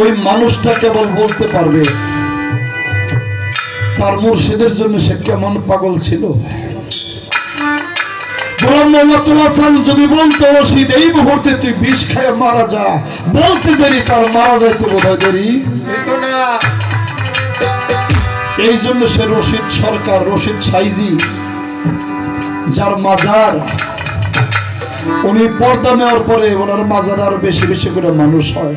ওই মানুষটা কেবল বলতে পারবে, তার মুর্শিদের জন্য সে কেমন পাগল ছিল। যদি বলতো, রশিদ, এই মুহূর্তে তুই বিষ খায় মারা যা। বলতে তার মারা যাইতে বোধ হয় দেরি। এই জন্য সে রশিদ সরকার, রশিদ সাইজি, যার মাজার, উনি পর্দা নেওয়ার পরে ওনার মাজার আরও বেশি বেশি করে মানুষ হয়।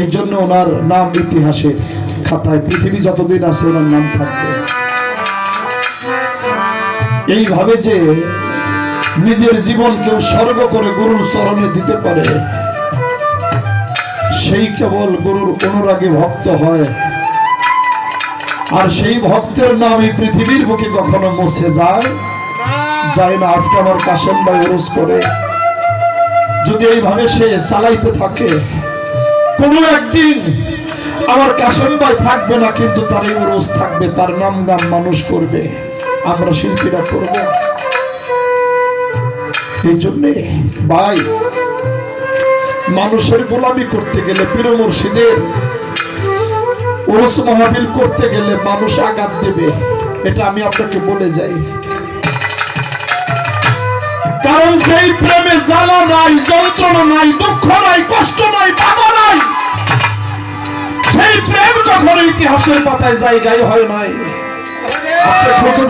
এই জন্য ওনার নাম ইতিহাসের খাতায় পৃথিবী যতদিন আছে ওনার নাম থাকবে। এইভাবে যে নিজের জীবন কেউ স্বর্গ করে গুরুর চরণে দিতে পারে, সেই কেবল গুরুর অনুরাগী ভক্ত হয়। আর সেই ভক্তের নাম এই পৃথিবীর বুকে কখনো মুছে যায় যায় না। আজকে আমার কাশেম ভাই ওরস করে, যদি এইভাবে সে চালাইতে থাকে কোনো একদিন আমার কাশেম ভাই থাকবে না, কিন্তু তার এই ওরস থাকবে, তার নাম গান মানুষ করবে, আমরা শিল্পীরা করব। এই জন্যে ভাই, মানুষের গোলামি করতে গেলে পীর মুর্শিদের ওরস মাহফিল করতে গেলে মানুষ আঘাত দেবে, এটা আমি আপনাকে বলে যাই। কারণ সেই প্রেমে জ্বালা নাই, যন্ত্রণা নাই, দুঃখ নাই, কষ্ট নাই, বাধা নাই। সেই প্রেম কখনো ইতিহাসের পাতায় জায়গায় হয় নাই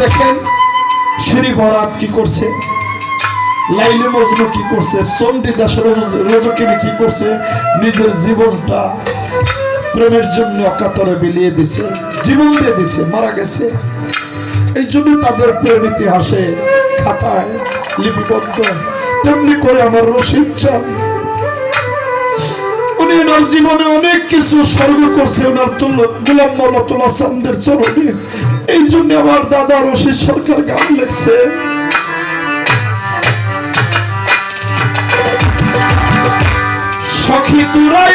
দেখেন শ্রী ভরাত কি করছে? লাইলে মজনু কি করছে? চণ্ডীদাস রজকিনী কি করছে? নিজের জীবনটা প্রেমের জন্য অকাতরে বিলিয়ে দিছে, জীবন দিয়ে দিছে, মারা গেছে। এই জন্য তাদের প্রেম ইতিহাসে খাতায় লিপিবদ্ধ। তেমনি করে আমার রশিদ চান। উনি ওনার জীবনে অনেক কিছু স্বর্গ করছে, ওনার গোলাম মল্লাতুল্লাহ চান্দের চরণে। এই জন্য আমার দাদা রশিদ সরকার গান লেখছে। সখী তুরাই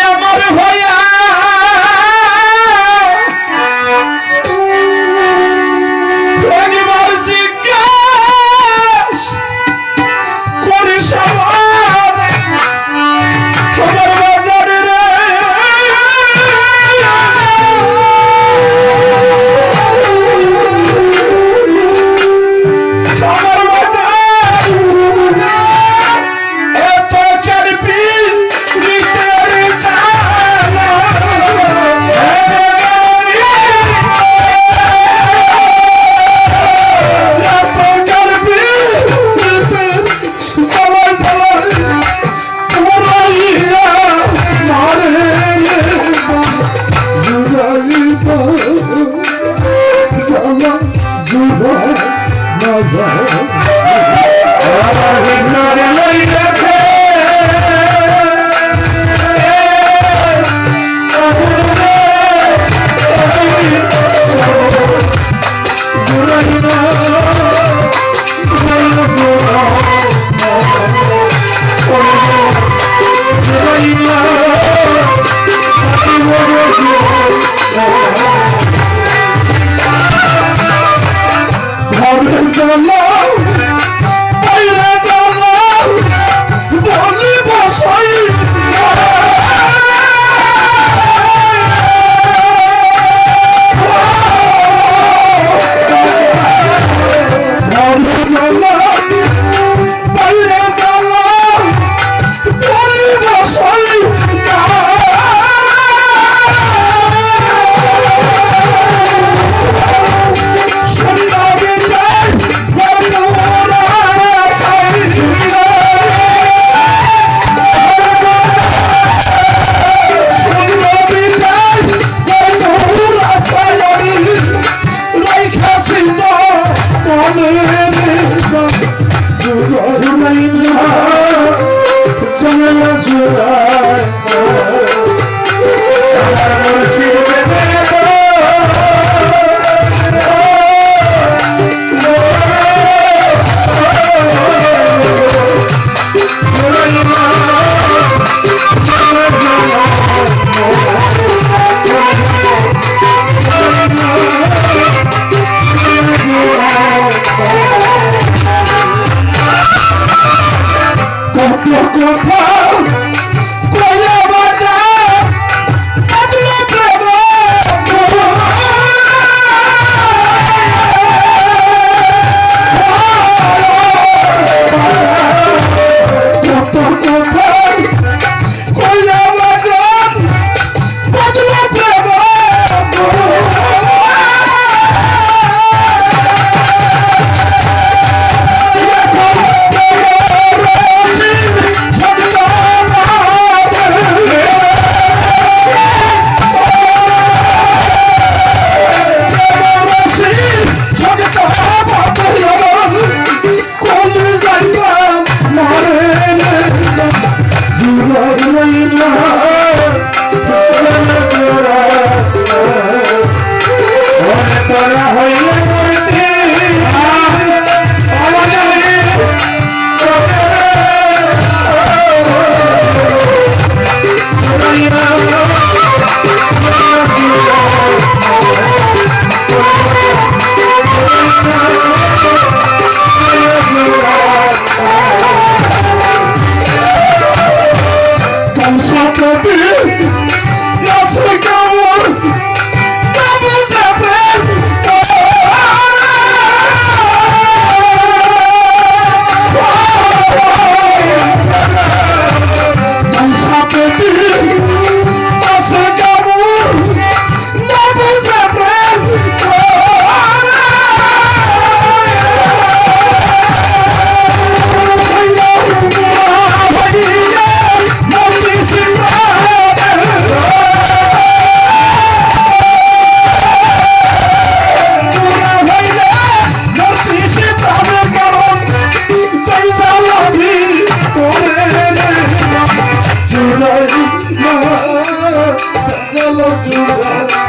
চলো জুড়াই